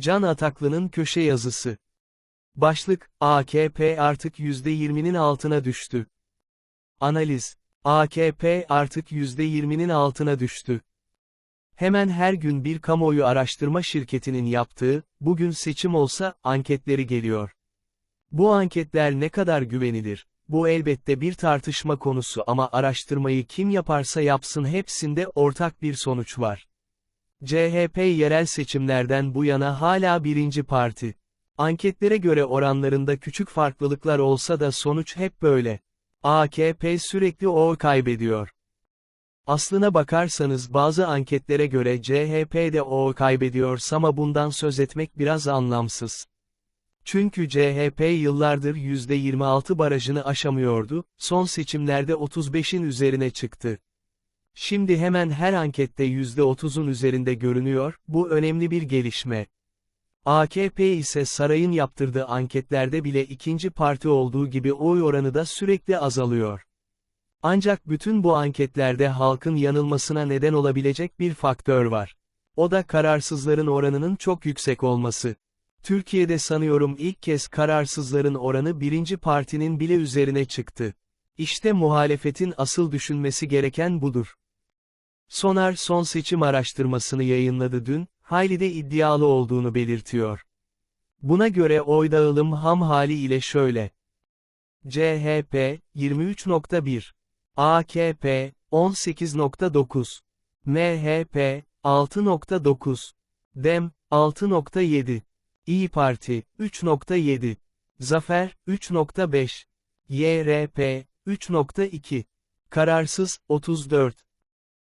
Can Ataklı'nın köşe yazısı. Başlık, AKP artık %20'nin altına düştü. Analiz. AKP artık %20'nin altına düştü. Hemen her gün bir kamuoyu araştırma şirketinin yaptığı, bugün seçim olsa, anketleri geliyor. Bu anketler ne kadar güvenilir? Bu elbette bir tartışma konusu ama araştırmayı kim yaparsa yapsın hepsinde ortak bir sonuç var. CHP yerel seçimlerden bu yana hala birinci parti. Anketlere göre oranlarında küçük farklılıklar olsa da sonuç hep böyle. AKP sürekli oy kaybediyor. Aslına bakarsanız bazı anketlere göre CHP de oy kaybediyor ama bundan söz etmek biraz anlamsız. Çünkü CHP yıllardır %26 barajını aşamıyordu, son seçimlerde 35'in üzerine çıktı. Şimdi hemen her ankette %30'un üzerinde görünüyor, bu önemli bir gelişme. AKP ise sarayın yaptırdığı anketlerde bile ikinci parti olduğu gibi oy oranı da sürekli azalıyor. Ancak bütün bu anketlerde halkın yanılmasına neden olabilecek bir faktör var. O da kararsızların oranının çok yüksek olması. Türkiye'de sanıyorum ilk kez kararsızların oranı birinci partinin bile üzerine çıktı. İşte muhalefetin asıl düşünmesi gereken budur. Sonar son seçim araştırmasını yayınladı dün, hayli de iddialı olduğunu belirtiyor. Buna göre oy dağılım ham hali ile şöyle. CHP, 23.1. AKP, 18.9. MHP, 6.9. DEM, 6.7. İyi Parti, 3.7. Zafer, 3.5. YRP, 3.2. Kararsız, 34.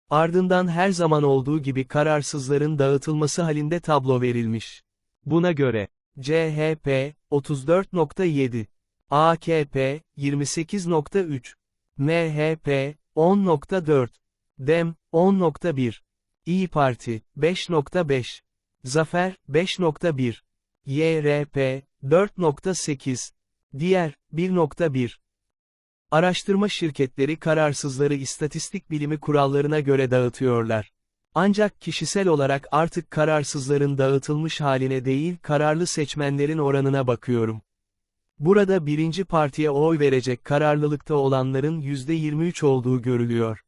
Ardından her zaman olduğu gibi kararsızların dağıtılması halinde tablo verilmiş. Buna göre, CHP, 34.7, AKP, 28.3, MHP, 10.4, DEM, 10.1, İyi Parti, 5.5, Zafer, 5.1, YRP, 4.8, Diğer, 1.1, Araştırma şirketleri kararsızları istatistik bilimi kurallarına göre dağıtıyorlar. Ancak kişisel olarak artık kararsızların dağıtılmış haline değil kararlı seçmenlerin oranına bakıyorum. Burada birinci partiye oy verecek kararlılıkta olanların %23 olduğu görülüyor.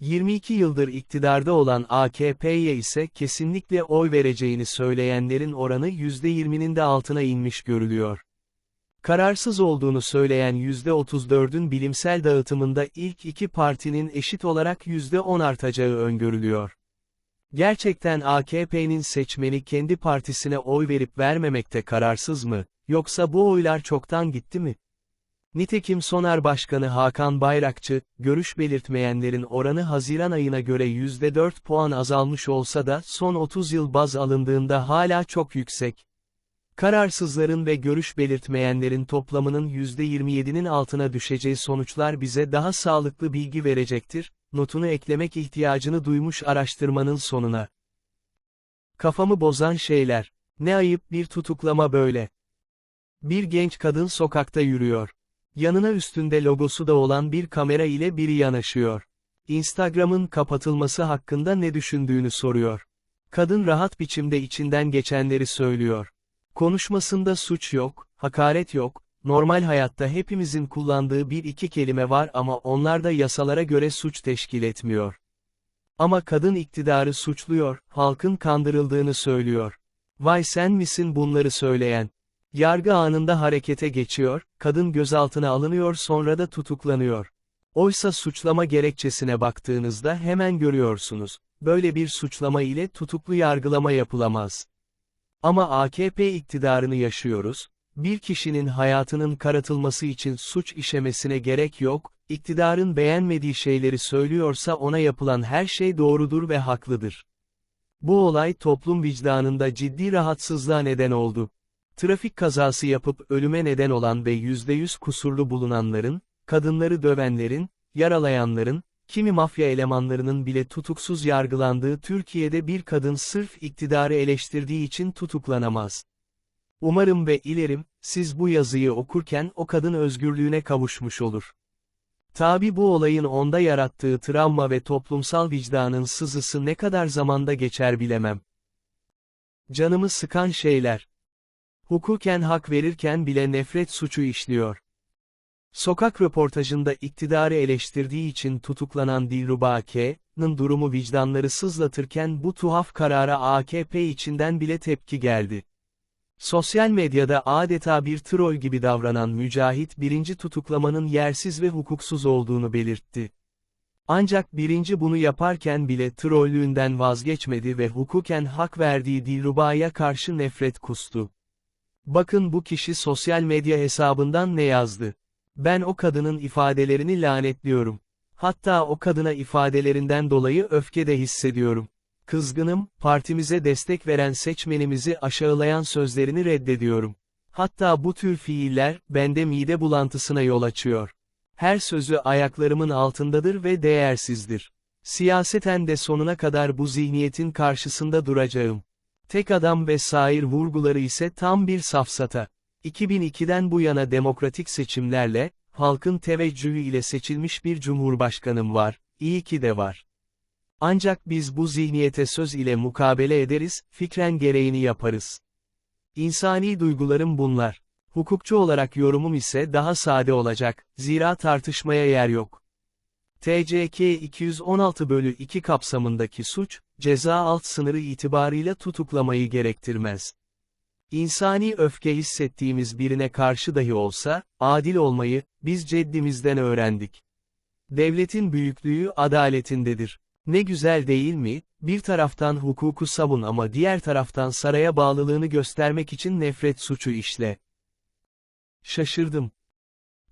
22 yıldır iktidarda olan AKP'ye ise kesinlikle oy vereceğini söyleyenlerin oranı %20'nin de altına inmiş görülüyor. Kararsız olduğunu söyleyen %34'ün bilimsel dağıtımında ilk iki partinin eşit olarak %10 artacağı öngörülüyor. Gerçekten AKP'nin seçmeni kendi partisine oy verip vermemekte kararsız mı, yoksa bu oylar çoktan gitti mi? Nitekim Sonar Başkanı Hakan Bayrakçı, görüş belirtmeyenlerin oranı Haziran ayına göre %4 puan azalmış olsa da son 30 yıl baz alındığında hala çok yüksek. Kararsızların ve görüş belirtmeyenlerin toplamının %27'nin altına düşeceği sonuçlar bize daha sağlıklı bilgi verecektir, notunu eklemek ihtiyacını duymuş araştırmanın sonuna. Kafamı bozan şeyler. Ne ayıp bir tutuklama böyle. Bir genç kadın sokakta yürüyor. Yanına üstünde logosu da olan bir kamera ile biri yanaşıyor. Instagram'ın kapatılması hakkında ne düşündüğünü soruyor. Kadın rahat biçimde içinden geçenleri söylüyor. Konuşmasında suç yok, hakaret yok, normal hayatta hepimizin kullandığı bir iki kelime var ama onlar da yasalara göre suç teşkil etmiyor. Ama kadın iktidarı suçluyor, halkın kandırıldığını söylüyor. Vay sen misin bunları söyleyen? Yargı anında harekete geçiyor, kadın gözaltına alınıyor sonra da tutuklanıyor. Oysa suçlama gerekçesine baktığınızda hemen görüyorsunuz. Böyle bir suçlama ile tutuklu yargılama yapılamaz. Ama AKP iktidarını yaşıyoruz, bir kişinin hayatının karatılması için suç işemesine gerek yok, iktidarın beğenmediği şeyleri söylüyorsa ona yapılan her şey doğrudur ve haklıdır. Bu olay toplum vicdanında ciddi rahatsızlığa neden oldu. Trafik kazası yapıp ölüme neden olan ve %100 kusurlu bulunanların, kadınları dövenlerin, yaralayanların, kimi mafya elemanlarının bile tutuksuz yargılandığı Türkiye'de bir kadın sırf iktidarı eleştirdiği için tutuklanamaz. Umarım ve ilerim, siz bu yazıyı okurken o kadın özgürlüğüne kavuşmuş olur. Tabi bu olayın onda yarattığı travma ve toplumsal vicdanın sızısı ne kadar zamanda geçer bilemem. Canımı sıkan şeyler. Hukuken hak verirken bile nefret suçu işliyor. Sokak röportajında iktidarı eleştirdiği için tutuklanan Dilruba K.'nın durumu vicdanları sızlatırken bu tuhaf karara AKP içinden bile tepki geldi. Sosyal medyada adeta bir troll gibi davranan Mücahit birinci tutuklamanın yersiz ve hukuksuz olduğunu belirtti. Ancak birinci bunu yaparken bile trollüğünden vazgeçmedi ve hukuken hak verdiği Dilruba'ya karşı nefret kustu. Bakın bu kişi sosyal medya hesabından ne yazdı. Ben o kadının ifadelerini lanetliyorum. Hatta o kadına ifadelerinden dolayı öfke de hissediyorum. Kızgınım, partimize destek veren seçmenimizi aşağılayan sözlerini reddediyorum. Hatta bu tür fiiller, bende mide bulantısına yol açıyor. Her sözü ayaklarımın altındadır ve değersizdir. Siyaseten de sonuna kadar bu zihniyetin karşısında duracağım. Tek adam ve sair vurguları ise tam bir safsata. 2002'den bu yana demokratik seçimlerle, halkın teveccühü ile seçilmiş bir cumhurbaşkanım var, iyi ki de var. Ancak biz bu zihniyete söz ile mukabele ederiz, fikren gereğini yaparız. İnsani duygularım bunlar. Hukukçu olarak yorumum ise daha sade olacak, zira tartışmaya yer yok. TCK 216 bölü 2 kapsamındaki suç, ceza alt sınırı itibarıyla tutuklamayı gerektirmez. İnsani öfke hissettiğimiz birine karşı dahi olsa, adil olmayı, biz ceddimizden öğrendik. Devletin büyüklüğü adaletindedir. Ne güzel değil mi, bir taraftan hukuku savun ama diğer taraftan saraya bağlılığını göstermek için nefret suçu işle. Şaşırdım.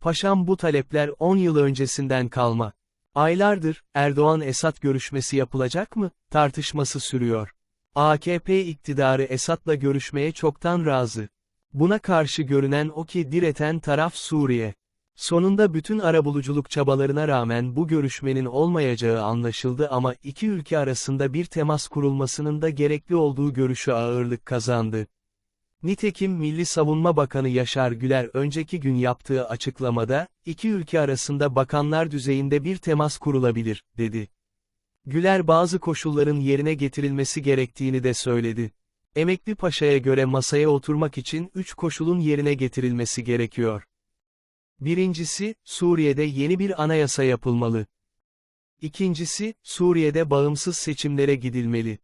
Paşam bu talepler 10 yıl öncesinden kalma. Aylardır, Erdoğan-Esat görüşmesi yapılacak mı, tartışması sürüyor. AKP iktidarı Esad'la görüşmeye çoktan razı. Buna karşı görünen o ki direten taraf Suriye. Sonunda bütün arabuluculuk çabalarına rağmen bu görüşmenin olmayacağı anlaşıldı ama iki ülke arasında bir temas kurulmasının da gerekli olduğu görüşü ağırlık kazandı. Nitekim Milli Savunma Bakanı Yaşar Güler önceki gün yaptığı açıklamada, iki ülke arasında bakanlar düzeyinde bir temas kurulabilir, dedi. Güler bazı koşulların yerine getirilmesi gerektiğini de söyledi. Emekli Paşa'ya göre masaya oturmak için üç koşulun yerine getirilmesi gerekiyor. Birincisi, Suriye'de yeni bir anayasa yapılmalı. İkincisi, Suriye'de bağımsız seçimlere gidilmeli.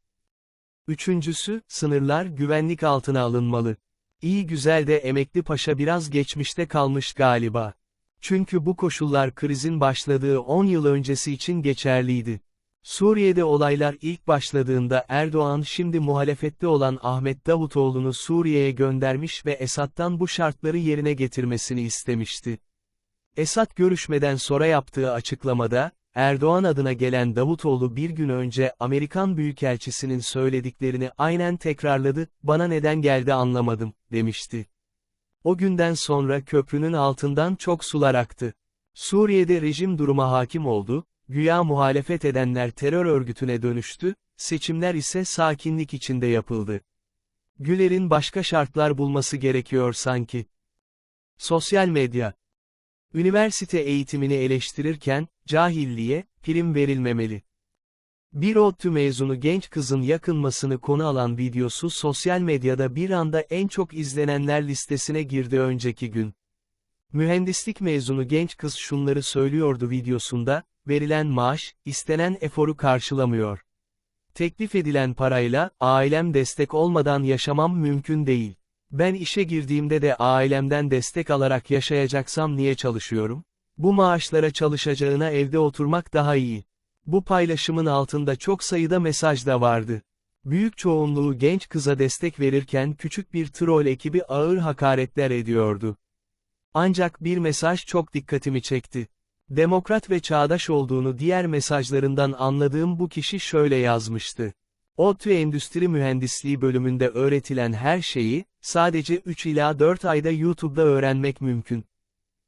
Üçüncüsü, sınırlar güvenlik altına alınmalı. İyi güzel de emekli paşa biraz geçmişte kalmış galiba. Çünkü bu koşullar krizin başladığı 10 yıl öncesi için geçerliydi. Suriye'de olaylar ilk başladığında Erdoğan şimdi muhalefette olan Ahmet Davutoğlu'nu Suriye'ye göndermiş ve Esad'dan bu şartları yerine getirmesini istemişti. Esad görüşmeden sonra yaptığı açıklamada, Erdoğan adına gelen Davutoğlu bir gün önce Amerikan Büyükelçisinin söylediklerini aynen tekrarladı, bana neden geldi anlamadım, demişti. O günden sonra köprünün altından çok sular aktı. Suriye'de rejim duruma hakim oldu, güya muhalefet edenler terör örgütüne dönüştü, seçimler ise sakinlik içinde yapıldı. Güler'in başka şartlar bulması gerekiyor sanki. Sosyal medya Üniversite eğitimini eleştirirken, cahilliğe, prim verilmemeli. Bir ODTÜ mezunu genç kızın yakınmasını konu alan videosu sosyal medyada bir anda en çok izlenenler listesine girdi önceki gün. Mühendislik mezunu genç kız şunları söylüyordu videosunda, verilen maaş, istenen eforu karşılamıyor. Teklif edilen parayla, ailem destek olmadan yaşamam mümkün değil. Ben işe girdiğimde de ailemden destek alarak yaşayacaksam niye çalışıyorum? Bu maaşlara çalışacağına evde oturmak daha iyi. Bu paylaşımın altında çok sayıda mesaj da vardı. Büyük çoğunluğu genç kıza destek verirken küçük bir troll ekibi ağır hakaretler ediyordu. Ancak bir mesaj çok dikkatimi çekti. Demokrat ve çağdaş olduğunu diğer mesajlarından anladığım bu kişi şöyle yazmıştı. ODTÜ Endüstri Mühendisliği bölümünde öğretilen her şeyi, sadece 3 ila 4 ayda YouTube'da öğrenmek mümkün.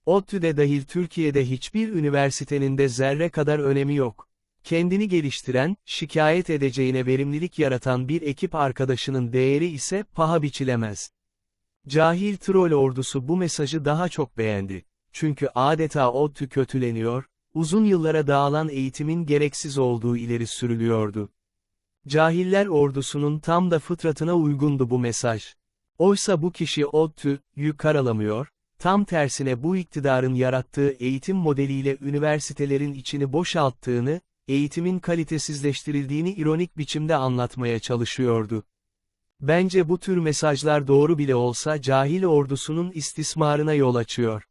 ODTÜ'de dahil Türkiye'de hiçbir üniversitenin de zerre kadar önemi yok. Kendini geliştiren, şikayet edeceğine verimlilik yaratan bir ekip arkadaşının değeri ise paha biçilemez. Cahil troll ordusu bu mesajı daha çok beğendi. Çünkü adeta ODTÜ kötüleniyor, uzun yıllara dağılan eğitimin gereksiz olduğu ileri sürülüyordu. Cahiller ordusunun tam da fıtratına uygundu bu mesaj. Oysa bu kişi o tü, yü karalamıyor, tam tersine bu iktidarın yarattığı eğitim modeliyle üniversitelerin içini boşalttığını, eğitimin kalitesizleştirildiğini ironik biçimde anlatmaya çalışıyordu. Bence bu tür mesajlar doğru bile olsa cahil ordusunun istismarına yol açıyor.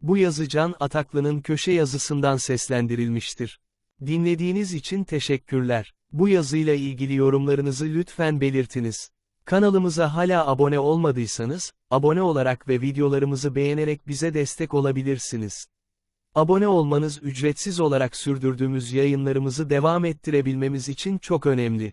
Bu yazı Can Ataklı'nın köşe yazısından seslendirilmiştir. Dinlediğiniz için teşekkürler. Bu yazıyla ilgili yorumlarınızı lütfen belirtiniz. Kanalımıza hala abone olmadıysanız, abone olarak ve videolarımızı beğenerek bize destek olabilirsiniz. Abone olmanız ücretsiz olarak sürdürdüğümüz yayınlarımızı devam ettirebilmemiz için çok önemli.